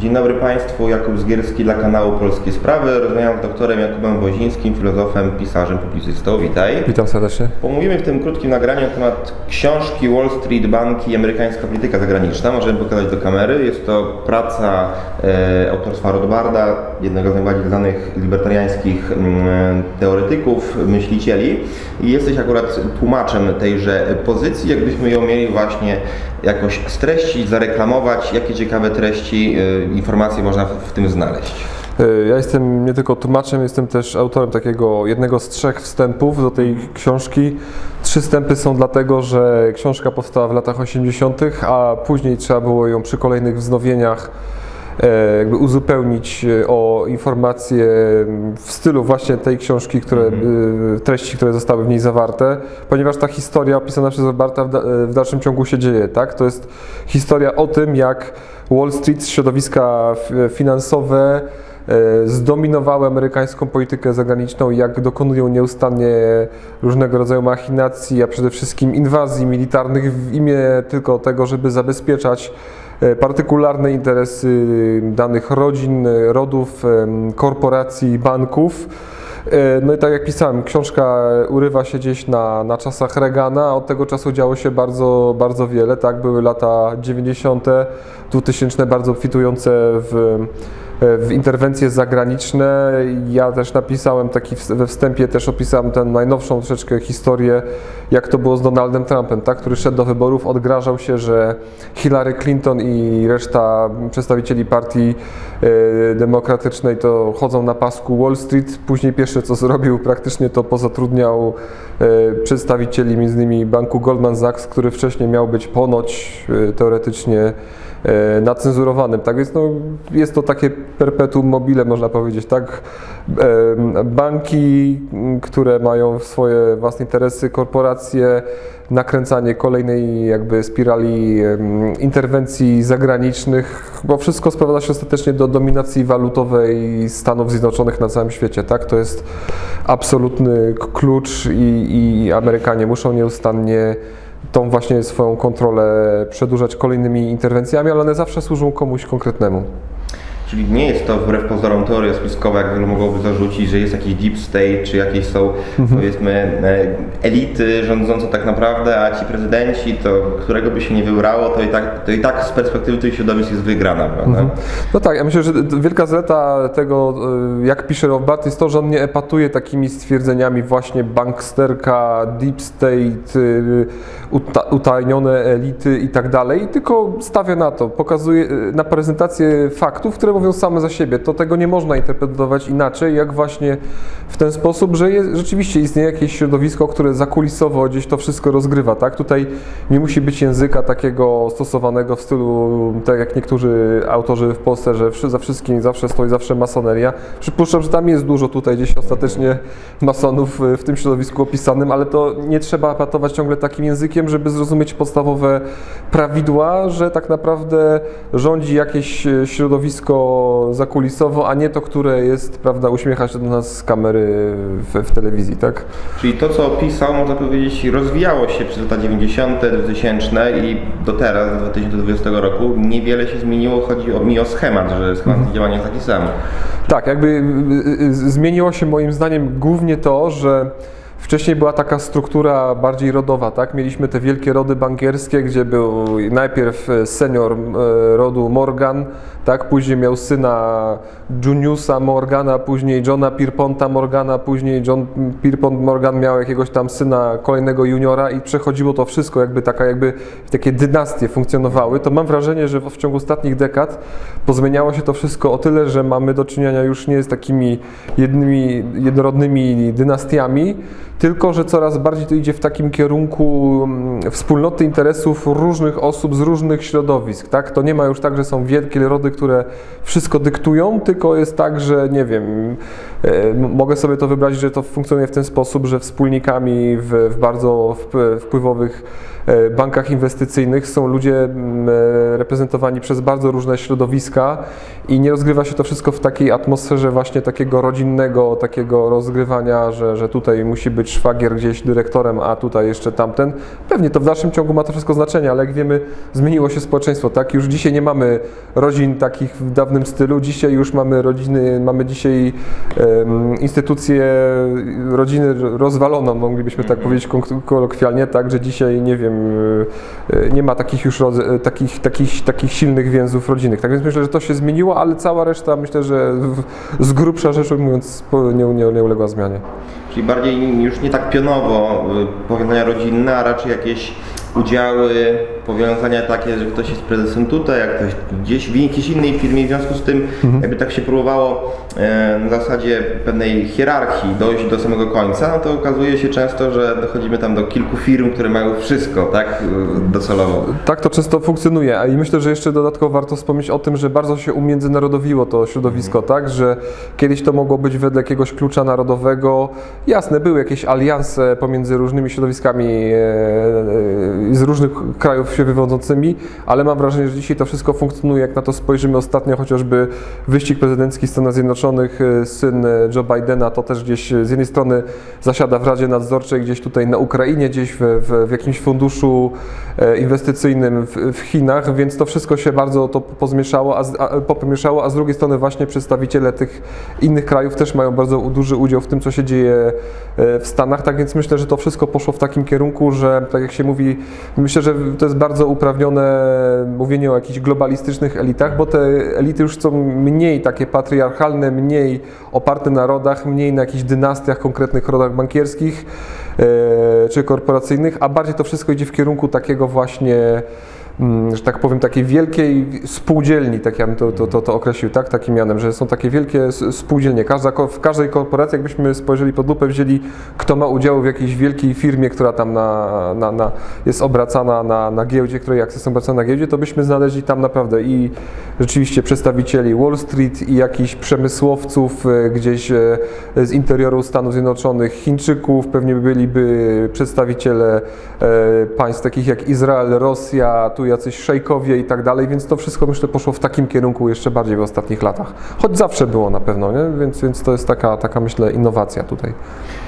Dzień dobry Państwu, Jakub Zgierski dla kanału Polskie Sprawy. Rozmawiam z doktorem Jakubem Wozińskim, filozofem, pisarzem, publicystą. Witaj. Witam serdecznie. Pomówimy w tym krótkim nagraniu na temat książki Wall Street Banki i amerykańska polityka zagraniczna. Możemy pokazać do kamery. Jest to praca e, autorstwa Rothbarda, jednego z najbardziej znanych libertariańskich mm, teoretyków, myślicieli. I jesteś akurat tłumaczem tejże pozycji, jakbyśmy ją mieli właśnie jakoś streścić, zareklamować, jakie ciekawe treści, e, informacje można w, tym znaleźć. Y, Ja jestem nie tylko tłumaczem, jestem też autorem takiego jednego z trzech wstępów do tej książki. Trzy wstępy są dlatego, że książka powstała w latach 80., a później trzeba było ją przy kolejnych wznowieniach e, jakby uzupełnić e, o informacje w stylu właśnie tej książki, które, e, treści, które zostały w niej zawarte, ponieważ ta historia opisana przez Roberta w, da, e, w dalszym ciągu się dzieje, tak? To jest historia o tym, jak Wall Street, środowiska finansowe e, zdominowały amerykańską politykę zagraniczną i jak dokonują nieustannie różnego rodzaju machinacji, a przede wszystkim inwazji militarnych w imię tylko tego, żeby zabezpieczać e, partykularne interesy danych rodzin, e, rodów, em, korporacji, banków. E, No i tak jak pisałem, książka urywa się gdzieś na, na czasach Reagana, a od tego czasu działo się bardzo, bardzo wiele, tak? Były lata 90., 2000 bardzo obfitujące w, w interwencje zagraniczne. Ja też napisałem taki we wstępie, też opisałem tę najnowszą troszeczkę historię, jak to było z Donaldem Trumpem, tak? który szedł do wyborów, odgrażał się, że Hillary Clinton i reszta przedstawicieli partii e, demokratycznej to chodzą na pasku Wall Street. Później pierwsze co zrobił praktycznie to pozatrudniał e, przedstawicieli m.in. banku Goldman Sachs, który wcześniej miał być ponoć e, teoretycznie e, nacenzurowanym. Tak więc no, jest to takie perpetuum mobile, można powiedzieć, tak? Banki, które mają swoje własne interesy, korporacje, nakręcanie kolejnej jakby spirali interwencji zagranicznych, bo wszystko sprowadza się ostatecznie do dominacji walutowej Stanów Zjednoczonych na całym świecie, tak? To jest absolutny klucz i, i Amerykanie muszą nieustannie tą właśnie swoją kontrolę przedłużać kolejnymi interwencjami, ale one zawsze służą komuś konkretnemu. Czyli nie jest to wbrew pozorom teoria spiskowa, jak wielu mogłoby zarzucić, że jest jakiś deep state, czy jakieś są powiedzmy e, elity rządzące tak naprawdę, a ci prezydenci, to którego by się nie wybrało, to i tak, to i tak z perspektywy tych środowisk jest wygrana, prawda? No tak, ja myślę, że wielka zaleta tego, y, jak pisze Rothbard, jest to, że on nie epatuje takimi stwierdzeniami właśnie banksterka, deep state, uta, utajnione elity i tak dalej, tylko stawia na to, pokazuje na prezentację faktów, które mówią same za siebie. To tego nie można interpretować inaczej, jak właśnie w ten sposób, że jest, rzeczywiście istnieje jakieś środowisko, które zakulisowo gdzieś to wszystko rozgrywa, tak? Tutaj nie musi być języka takiego stosowanego w stylu, tak jak niektórzy autorzy w Polsce, że za wszystkim zawsze stoi zawsze masoneria. Przypuszczam, że tam jest dużo tutaj gdzieś ostatecznie masonów y, w tym środowisku opisanym, ale to nie trzeba apatować ciągle takim językiem, żeby zrozumieć podstawowe prawidła, że tak naprawdę rządzi jakieś y, środowisko zakulisowo, a nie to, które jest, prawda, uśmiecha się do nas z kamery w, w telewizji, tak? Czyli to, co opisał, można powiedzieć, rozwijało się przez lata 90., 2000 i do teraz, do 2020 roku, niewiele się zmieniło. Chodzi o, mi o schemat, że schemat działania jest taki sam. Tak, jakby y, y, zmieniło się moim zdaniem głównie to, że wcześniej była taka struktura bardziej rodowa, tak? Mieliśmy te wielkie rody bankierskie, gdzie był najpierw e, senior e, rodu Morgan, tak? Później miał syna Juniusa Morgana, później Johna Pierponta Morgana, później John Pierpont Morgan miał jakiegoś tam syna kolejnego juniora i przechodziło to wszystko, jakby taka jakby takie dynastie funkcjonowały. To mam wrażenie, że w ciągu ostatnich dekad pozmieniało się to wszystko o tyle, że mamy do czynienia już nie z takimi jednymi, jednorodnymi dynastiami, tylko że coraz bardziej to idzie w takim kierunku mm, wspólnoty interesów różnych osób z różnych środowisk. Tak? To nie ma już tak, że są wielkie rody, które wszystko dyktują, tylko jest tak, że nie wiem, e, mogę sobie to wyobrazić, że to funkcjonuje w ten sposób, że wspólnikami w, w bardzo wp- wpływowych e, bankach inwestycyjnych są ludzie mm, e, reprezentowani przez bardzo różne środowiska i nie rozgrywa się to wszystko w takiej atmosferze właśnie takiego rodzinnego, takiego rozgrywania, że, że tutaj musi być być szwagier gdzieś dyrektorem, a tutaj jeszcze tamten. Pewnie to w dalszym ciągu ma to wszystko znaczenie, ale jak wiemy, zmieniło się społeczeństwo, tak? Już dzisiaj nie mamy rodzin takich w dawnym stylu, dzisiaj już mamy rodziny, mamy dzisiaj instytucję rodziny rozwaloną, moglibyśmy tak powiedzieć kol- kolokwialnie, tak, że dzisiaj, nie wiem, e, e, nie ma takich już e, takich, takich, takich silnych więzów rodzinnych. Tak więc myślę, że to się zmieniło, ale cała reszta myślę, że z grubsza rzecz ujmując nie, nie, nie uległa zmianie. Czyli bardziej już nie tak pionowo y, powiązania rodzinne, a raczej jakieś udziały, powiązania takie, że ktoś jest prezesem tutaj, a ktoś gdzieś w jakiejś innej firmie. W związku z tym jakby tak się próbowało e, na zasadzie pewnej hierarchii dojść do samego końca, no to okazuje się często, że dochodzimy tam do kilku firm, które mają wszystko, tak, y, docelowo. Tak to często funkcjonuje, a i myślę, że jeszcze dodatkowo warto wspomnieć o tym, że bardzo się umiędzynarodowiło to środowisko, tak, że kiedyś to mogło być wedle jakiegoś klucza narodowego. Jasne, były jakieś alianse pomiędzy różnymi środowiskami e, e, z różnych krajów się wywodzącymi, ale mam wrażenie, że dzisiaj to wszystko funkcjonuje, jak na to spojrzymy. Ostatnio, chociażby wyścig prezydencki Stanów Zjednoczonych, e, syn Joe Bidena, to też gdzieś e, z jednej strony zasiada w Radzie Nadzorczej gdzieś tutaj na Ukrainie, gdzieś w, w, w jakimś funduszu e, inwestycyjnym w, w Chinach, więc to wszystko się bardzo to pozmieszało, a, a, a z drugiej strony właśnie przedstawiciele tych innych krajów też mają bardzo duży udział w tym, co się dzieje w Stanach, tak więc myślę, że to wszystko poszło w takim kierunku, że tak jak się mówi, myślę, że to jest bardzo uprawnione mówienie o jakichś globalistycznych elitach, bo te elity już są mniej takie patriarchalne, mniej oparte na rodach, mniej na jakichś dynastiach, konkretnych rodach bankierskich e, czy korporacyjnych, a bardziej to wszystko idzie w kierunku takiego właśnie że tak powiem, takiej wielkiej spółdzielni, tak ja bym to, to, to, to określił, tak, takim mianem, że są takie wielkie spółdzielnie. Każda, w każdej korporacji, jakbyśmy spojrzeli pod lupę, wzięli, kto ma udział w jakiejś wielkiej firmie, która tam na, na, na, jest obracana na, na giełdzie, której akcje są obracane na giełdzie, to byśmy znaleźli tam naprawdę i rzeczywiście przedstawicieli Wall Street i jakichś przemysłowców e, gdzieś e, z interioru Stanów Zjednoczonych, Chińczyków, pewnie byliby przedstawiciele e, państw takich jak Izrael, Rosja, tu jacyś szejkowie i tak dalej, więc to wszystko myślę poszło w takim kierunku jeszcze bardziej w ostatnich latach. Choć zawsze było na pewno, nie? Więc, więc to jest taka, taka myślę innowacja tutaj.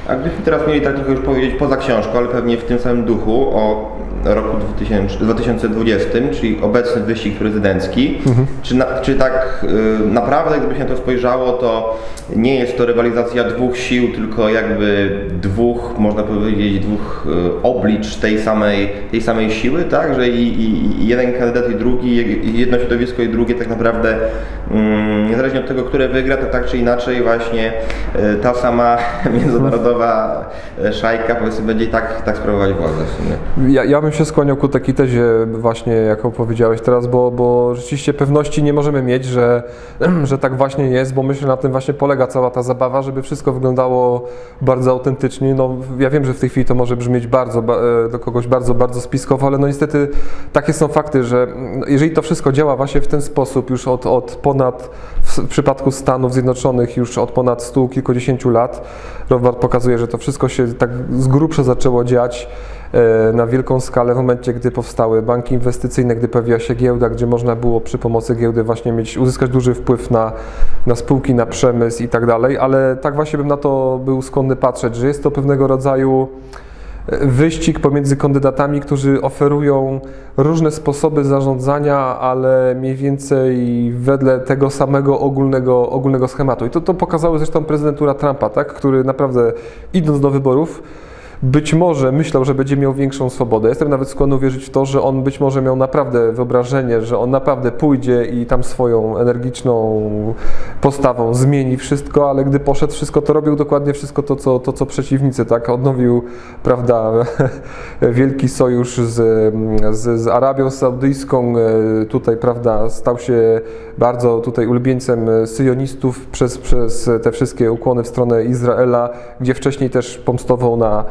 A gdybyśmy teraz mieli tak już powiedzieć poza książką, ale pewnie w tym samym duchu o roku 2000, 2020, czyli obecny wyścig prezydencki, czy, na, czy tak y, naprawdę, gdyby się na to spojrzało, to nie jest to rywalizacja dwóch sił, tylko jakby dwóch, można powiedzieć, dwóch y, oblicz tej samej, tej samej siły, tak? Że i, i, jeden kandydat i drugi, jedno środowisko i drugie tak naprawdę, mm, niezależnie od tego, które wygra, to tak czy inaczej właśnie y, ta sama międzynarodowa y, szajka powiedzmy będzie i tak, tak sprawować władzę w sumie. Ja, ja bym się skłaniał ku takiej tezie właśnie, jaką powiedziałeś teraz, bo, bo rzeczywiście pewności nie możemy mieć, że, że tak właśnie jest, bo myślę, na tym właśnie polega cała ta zabawa, żeby wszystko wyglądało bardzo autentycznie. No, ja wiem, że w tej chwili to może brzmieć bardzo, ba- e, do kogoś bardzo, bardzo spiskowo, ale no niestety takie są fakty, że mm, jeżeli to wszystko działa właśnie w ten sposób już od, od ponad, w przypadku Stanów Zjednoczonych już od ponad stu kilkudziesięciu lat, Robert pokazuje, że to wszystko się tak z grubsza zaczęło dziać na wielką skalę w momencie, gdy powstały banki inwestycyjne, gdy pojawiła się giełda, gdzie można było przy pomocy giełdy właśnie mieć, uzyskać duży wpływ na, na spółki, na przemysł i tak dalej, ale tak właśnie bym na to był skłonny patrzeć, że jest to pewnego rodzaju e, wyścig pomiędzy kandydatami, którzy oferują różne sposoby zarządzania, ale mniej więcej wedle tego samego ogólnego, ogólnego schematu. I to, to pokazały zresztą prezydentura Trumpa, tak? który naprawdę idąc do wyborów, być może myślał, że będzie miał większą swobodę. Jestem nawet skłonny uwierzyć w to, że on być może miał naprawdę wyobrażenie, że on naprawdę pójdzie i tam swoją energiczną postawą zmieni wszystko, ale gdy poszedł wszystko, to robił dokładnie wszystko to, co, to, co przeciwnicy, tak? Odnowił, prawda, wielki sojusz z, z, z Arabią Saudyjską, tutaj, prawda, stał się bardzo tutaj ulubieńcem syjonistów przez, przez te wszystkie ukłony w stronę Izraela, gdzie wcześniej też pomstował na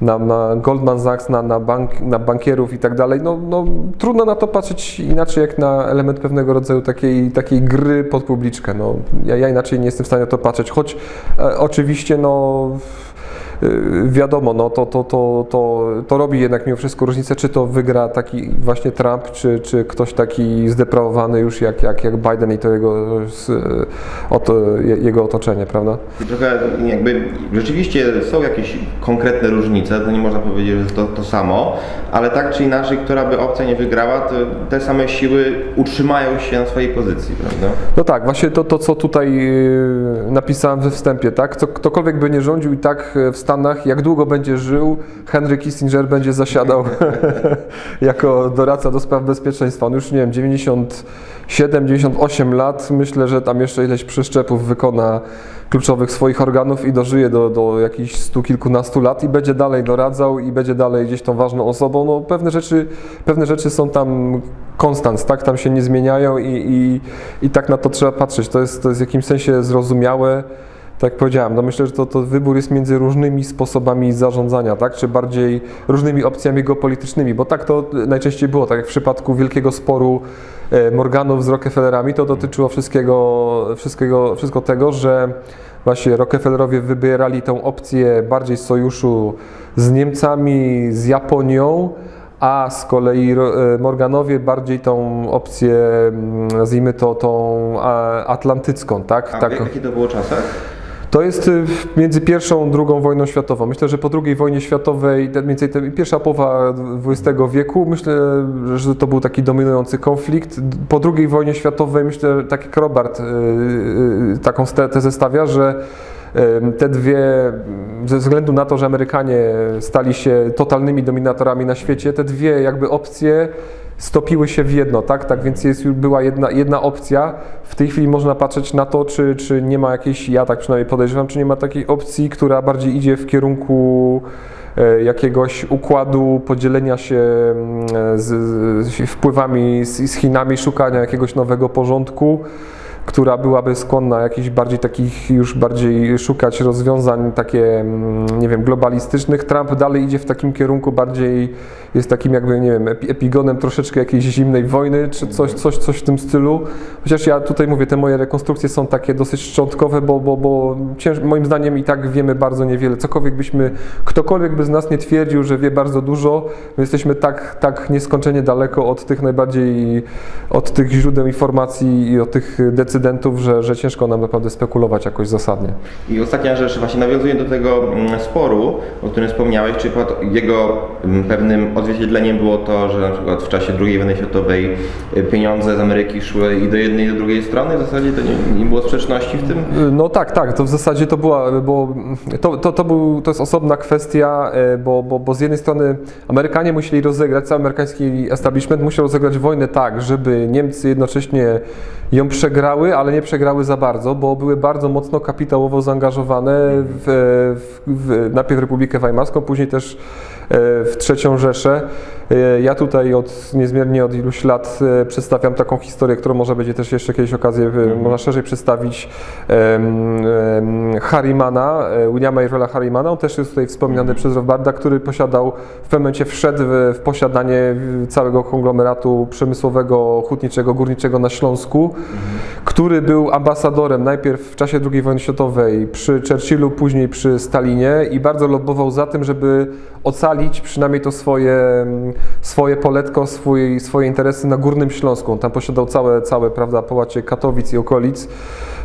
na, na Goldman Sachs, na, na, bank, na bankierów i tak dalej. No, no, trudno na to patrzeć inaczej jak na element pewnego rodzaju takiej, takiej gry pod publiczkę. No, ja, ja inaczej nie jestem w stanie na to patrzeć, choć e, oczywiście no, wiadomo, no to, to, to, to, to robi jednak mimo wszystko różnicę, czy to wygra taki właśnie Trump, czy, czy ktoś taki zdeprawowany już jak, jak, jak Biden i to jego, s- oto, je- jego otoczenie, prawda? I trochę jakby rzeczywiście są jakieś konkretne różnice, to nie można powiedzieć, że to, to samo, ale tak czy inaczej, która by opcja nie wygrała, to te same siły utrzymają się na swojej pozycji, prawda? No tak, właśnie to, to co tutaj yy, napisałem we wstępie, tak? Ktokolwiek by nie rządził i tak w Stanach, jak długo będzie żył, Henry Kissinger będzie zasiadał jako doradca do spraw bezpieczeństwa. On już, nie wiem, 97, 98 lat, myślę, że tam jeszcze ileś przeszczepów wykona kluczowych swoich organów i dożyje do, do jakichś stu kilkunastu lat i będzie dalej doradzał i będzie dalej gdzieś tą ważną osobą. No pewne rzeczy, pewne rzeczy są tam konstans, tak? Tam się nie zmieniają i, i, i tak na to trzeba patrzeć. To jest, to jest w jakimś sensie zrozumiałe. Tak jak powiedziałem, no myślę, że to, to wybór jest między różnymi sposobami zarządzania, tak? czy bardziej różnymi opcjami geopolitycznymi, bo tak to najczęściej było, tak jak w przypadku wielkiego sporu e, Morganów z Rockefellerami, to dotyczyło wszystkiego, wszystkiego, wszystko tego, że właśnie Rockefellerowie wybierali tą opcję bardziej sojuszu z Niemcami, z Japonią, a z kolei e, Morganowie bardziej tą opcję, mm, nazwijmy to, tą atlantycką, tak? A tak w jakich to było czasach? To jest y, między pierwszą a drugą wojną światową. Myślę, że po II wojnie światowej, więcej te- pierwsza połowa XX wieku, myślę, że to był taki dominujący konflikt. Po II wojnie światowej, myślę, tak jak Robert y, y, taką tezę stawia, że te dwie, ze względu na to, że Amerykanie stali się totalnymi dominatorami na świecie, te dwie jakby opcje stopiły się w jedno, tak? Tak więc jest, była jedna, jedna opcja. W tej chwili można patrzeć na to, czy, czy nie ma jakiejś, ja tak przynajmniej podejrzewam, czy nie ma takiej opcji, która bardziej idzie w kierunku e, jakiegoś układu podzielenia się mm, z, z wpływami z, z Chinami, szukania jakiegoś nowego porządku która byłaby skłonna jakichś bardziej takich już bardziej szukać rozwiązań takie, mm, nie wiem, globalistycznych. Trump dalej idzie w takim kierunku bardziej, jest takim jakby, nie wiem, epi- epigonem troszeczkę jakiejś zimnej wojny, czy coś, coś, coś w tym stylu. Chociaż ja tutaj mówię, te moje rekonstrukcje są takie dosyć szczątkowe, bo, bo, bo cięż, moim zdaniem i tak wiemy bardzo niewiele. Cokolwiek byśmy, ktokolwiek by z nas nie twierdził, że wie bardzo dużo, my jesteśmy tak, tak nieskończenie daleko od tych najbardziej, od tych źródeł informacji i od tych decydentów, że, że ciężko nam naprawdę spekulować jakoś zasadnie. I ostatnia rzecz, właśnie nawiązuję do tego mm, sporu, o którym wspomniałeś, czy jego mm, pewnym odzwierciedleniem było to, że na przykład w czasie II wojny światowej y, pieniądze z Ameryki szły i do jednej i do drugiej strony, w zasadzie to nie, nie było sprzeczności w tym? No tak, tak, to w zasadzie to była, bo to, to, to, był, to jest osobna kwestia, bo, bo, bo z jednej strony Amerykanie musieli rozegrać, cały amerykański establishment musiał rozegrać wojnę tak, żeby Niemcy jednocześnie ją przegrały, ale nie przegrały za bardzo, bo były bardzo mocno kapitałowo zaangażowane w, w, w najpierw Republikę Weimarską, później też e, w trzecią Rzeszę. E, Ja tutaj od niezmiernie od iluś lat e, przedstawiam taką historię, którą może będzie też jeszcze kiedyś okazję, e, można szerzej przedstawić Harrimana, Williama Irwela Harrimana. On też jest tutaj wspominany przez Robarda, który posiadał, w pewnym momencie wszedł w, w posiadanie całego konglomeratu przemysłowego, hutniczego, górniczego na Śląsku, który był ambasadorem najpierw w czasie II wojny światowej przy Churchillu, później przy Stalinie i bardzo lobbował za tym, żeby ocalić przynajmniej to swoje, mm, swoje poletko, swój, swoje interesy na Górnym Śląsku. On tam posiadał całe, całe prawda, połacie Katowic i okolic.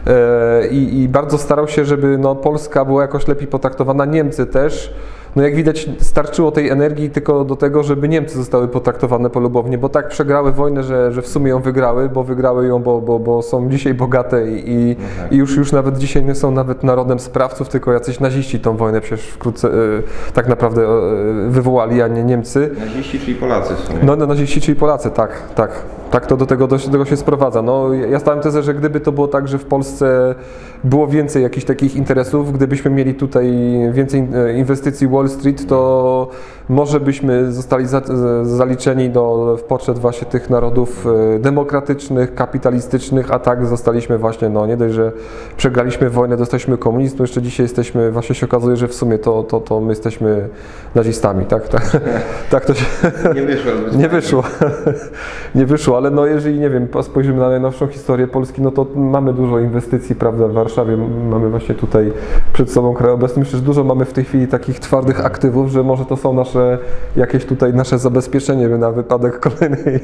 E, I, I bardzo starał się, żeby no, Polska była jakoś lepiej potraktowana, Niemcy też. No jak widać, starczyło tej energii tylko do tego, żeby Niemcy zostały potraktowane polubownie, bo tak przegrały wojnę, że, że w sumie ją wygrały, bo wygrały ją, bo, bo, bo są dzisiaj bogate i, i, tak. i już, już nawet dzisiaj nie są nawet narodem sprawców, tylko jacyś naziści tą wojnę przecież wkrótce e, tak naprawdę e, wywołali, a nie Niemcy. Naziści, czyli Polacy w sumie. No, no naziści, czyli Polacy, tak, tak. Tak to do tego, do tego się sprowadza. No, ja stałem tezę, że gdyby to było tak, że w Polsce było więcej jakichś takich interesów, gdybyśmy mieli tutaj więcej e, inwestycji Wall Street, to może byśmy zostali za, zaliczeni do, w poczet właśnie tych narodów e, demokratycznych, kapitalistycznych, a tak zostaliśmy właśnie, no nie dość, że przegraliśmy wojnę, dostaliśmy komunizm, to jeszcze dzisiaj jesteśmy, właśnie się okazuje, że w sumie to, to, to my jesteśmy nazistami, tak? Tak, tak to się... Nie wyszło. Nie wyszło. nie wyszło, ale no jeżeli, nie wiem, spojrzymy na najnowszą historię Polski, no to mamy dużo inwestycji, prawda, w Warszawie mamy właśnie tutaj przed sobą krajobraz. Myślę, że dużo mamy w tej chwili takich twardych aktywów, że może to są nasze, jakieś tutaj nasze zabezpieczenie na wypadek kolejnej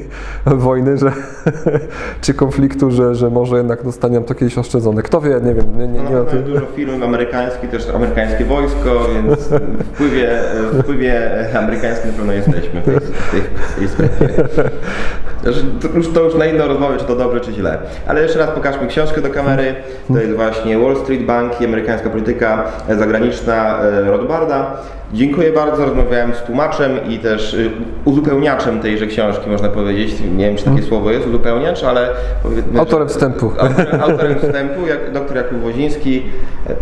wojny, że, czy konfliktu, że, że może jednak zostanie nam to kiedyś oszczędzone. Kto wie, nie wiem, nie, nie, No, nie o na tym. pewno dużo firm amerykańskich, też amerykańskie wojsko, więc w wpływie, wpływie amerykańskim na pewno jesteśmy w tej, w tej, w tej sprawie. Znaczy, To już, to już na inną rozmowę, czy to dobrze, czy źle. Ale jeszcze raz pokażmy książkę do kamery. To jest właśnie Wall Street Bank i amerykańska polityka zagraniczna e, Rothbarda. Dziękuję bardzo, rozmawiałem z tłumaczem i też y, uzupełniaczem tejże książki, można powiedzieć. Nie wiem, czy takie słowo jest, uzupełniacz, ale... powiedzmy, Autorem wstępu. Autorem, autorem wstępu, jak, dr Jakub Woziński.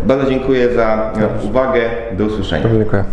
Bardzo dziękuję za e, uwagę. Do usłyszenia. Dziękuję.